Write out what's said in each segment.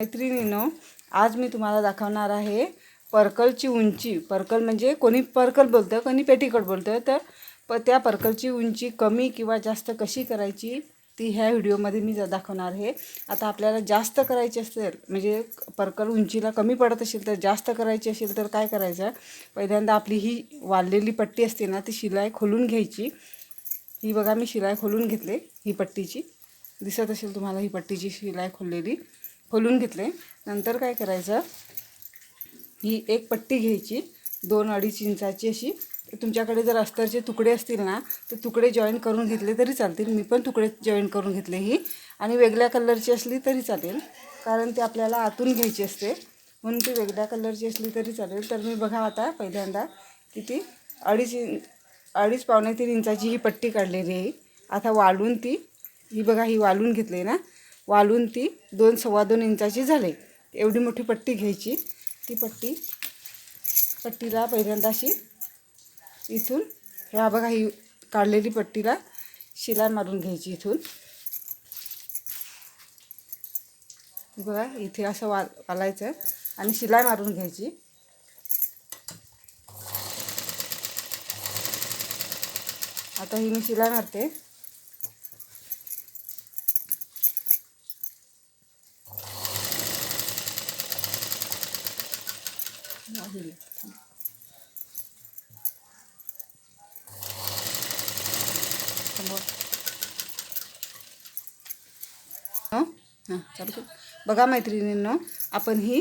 मैत्रिणीनो आज मी तुम्हाला दाखवणार आहे पर्कलची उंची. पर्कल म्हणजे कोणी पर्कल बोलतं कोणी पेटीकोट बोलतं तर प त्या पर्कलची उंची कमी किंवा जास्त कशी करायची ती ह्या व्हिडिओमध्ये मी ज- दाखवणार आहे. आता आपल्याला जास्त करायची असेल म्हणजे पर्कल उंचीला कमी पडत असेल तर जास्त करायची असेल तर काय करायचं? पहिल्यांदा आपली ही वाढलेली पट्टी असते ना ती शिलाई खोलून घ्यायची. ही बघा मी शिलाई खोलून घेतले ही पट्टीची. दिसत असेल तुम्हाला ही पट्टीची शिलाई खोललेली. खोलून घेतले. नंतर काय करायचं? ही एक पट्टी घ्यायची. दोन अडीच इंचाची अशी. तुमच्याकडे जर अस्तरचे तुकडे असतील ना तर तुकडे जॉईन करून घेतले तरी चालतील. मी पण तुकडे जॉईन करून घेतले ही. आणि वेगळ्या कलरची असली तरी चालेल. कारण ती आपल्याला आतून घ्यायची असते. म्हणून ती वेगळ्या कलरची असली तरी चालेल. तर मी बघा आता पहिल्यांदा किती अडीच इन अडीच पावणे तीन इंचाची ही पट्टी काढलेली आहे. आता वाळून ती ही बघा ही वाळून घेतली ना. वाळून ती दोन सव्वा दोन इंचाची झाले. एवढी मोठी पट्टी घ्यायची. ती पट्टी पट्टीला पहिल्यांदा अशी इथून ह्या बघा ही काढलेली पट्टीला शिलाई मारून घ्यायची इथून. बघा इथे असं वा वालायचं. आणि शिलाई मारून घ्यायची. आता ही मी शिलाई मारते. हां? चालू. बघा मैत्रिणींनो आपण ही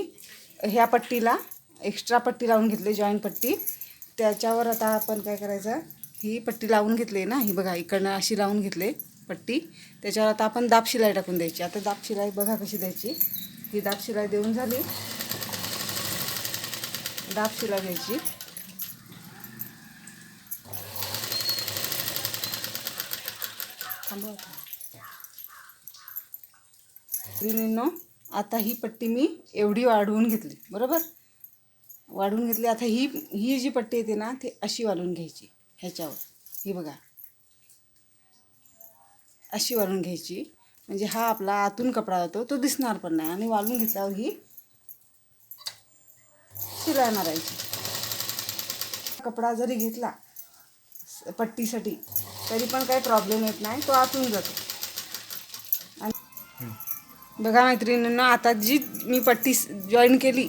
ह्या पट्टीला एक्स्ट्रा पट्टी लावून घेतली जॉईंट पट्टी. त्याच्यावर आता आपण काय करायचं ही पट्टी लावून घेतली ना ही बघा इकडनं अशी लावून घेतली पट्टी. त्याच्यावर आता आपण दाब शिलाई टाकून द्यायची. आता दाब शिलाई बघा कशी द्यायची. ही दाब शिलाई देऊन झाली. दाब घ्यायची. थांबवा आता. आता ही पट्टी मी एवढी वाढवून घेतली बरोबर? वाढवून घेतली. आता ही ही जी पट्टी येते ना ती अशी वाढवून घ्यायची ह्याच्यावर. ही बघा. अशी वाढून घ्यायची. म्हणजे हा आपला आतून कपडा होतो तो दिसणार पण नाही. आणि वाढवून घेतल्यावर ही शिलाई मारायची. कपडा जरी घेतला पट्टीसाठी तरी पण काही प्रॉब्लेम येत नाही तो आतून जातो. आणि बघा मैत्रिणींना आता जी मी पट्टी जॉईन केली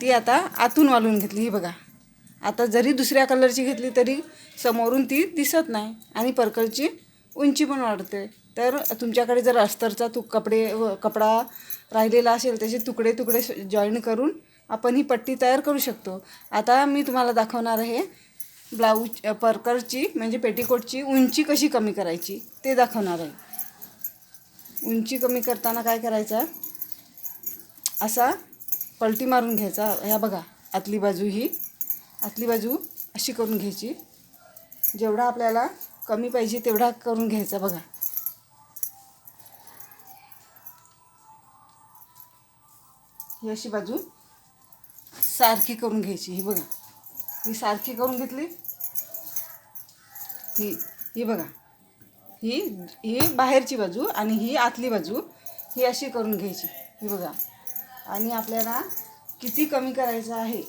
ती आता आतून वालून घेतली ही बघा. आता जरी दुसऱ्या कलरची घेतली तरी समोरून ती दिसत नाही आणि पर्कलची उंची पण वाढते. तर तुमच्याकडे जर अस्तरचा तु कपडे व कपडा राहिलेला असेल त्याचे तुकडे तुकडे जॉईन करून आपण ही पट्टी तयार करू शकतो. आता मी तुम्हाला दाखवणार आहे ब्लाऊज पर्करची म्हणजे पेटीकोटची उंची कशी कमी करायची ते दाखवणार आहे. उंची कमी करताना काय करायचं? असा पलटी मारून घ्यायचा. ह्या बघा आतली बाजू ही. आतली बाजू अशी करून घ्यायची. जेवढा आपल्याला कमी पाहिजे तेवढा करून घ्यायचा बघा. ही अशी बाजू. सारखी करून घ्यायची. ही बघा. ही सारखी करून घेतली. ही ही बघा. ही ही बाहेरची बाजू आणि ही आतली बाजू ही अशी करून घ्यायची. ही बघा. आणि आपल्याला किती कमी करायचं आहे?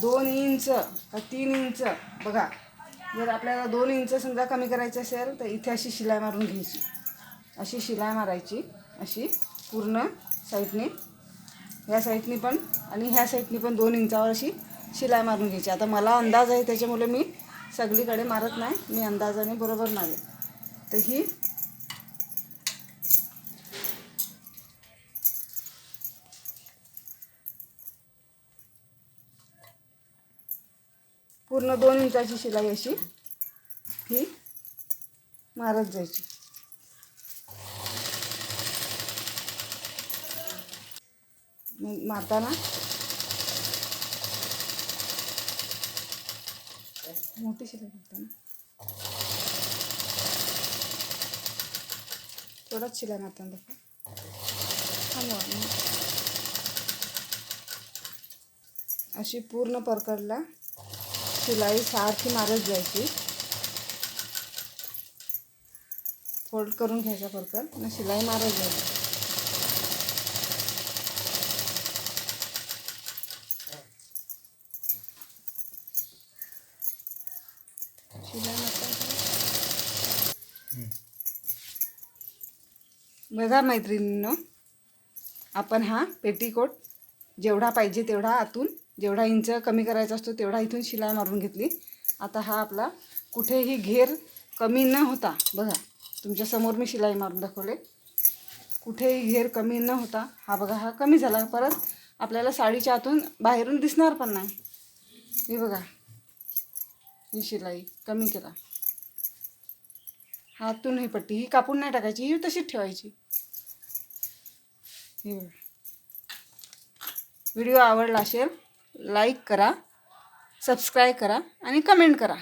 दोन इंच का तीन इंच? बघा. जर आपल्याला दोन इंच समजा कमी करायचं असेल तर इथे अशी शिलाई मारून घ्यायची. अशी शिलाई मारायची. अशी पूर्ण साईडने ह्या साईडनी पण आणि ह्या साईडनी पण दोन इंचावर अशी शिलाई मारून घ्यायची. आता मला अंदाज आहे त्याच्यामुळे मी सगळीकडे मारत नाही. मी अंदाजाने बरोबर मारेन. तर ही पूर्ण दोन इंचाची शिलाई अशी ही मारत जायची. मारताना. मोठी शिलाई मारताना. थोडाच शिलाई मारताना थांबवा अशी पूर्ण परकडला शिलाई सारखी मारत जायची. फोल्ड करून घ्यायचा परकर. आणि शिलाई मारत जायची. बघा मैत्रिणींनो आपण हा पेटीकोट जेवढा पाहिजे तेवढा आतून जेवढा इंच कमी करायचा असतो तेवढा इथून शिलाई मारून घेतली. आता हा आपला कुठेही घेर कमी न होता बघा तुमच्यासमोर मी शिलाई मारून दाखवले. कुठेही घेर कमी न होता हा बघा हा कमी झाला. परत आपल्याला साडीच्या आतून बाहेरून दिसणार पण नाही. हे बघा ही शिलाई कमी केला. हातून ही पट्टी ही कापून नाही टाकायची ही तशीच ठेवायची. व्हिडिओ आवडला असेल लाईक करा सबस्क्राईब करा आणि कमेंट करा.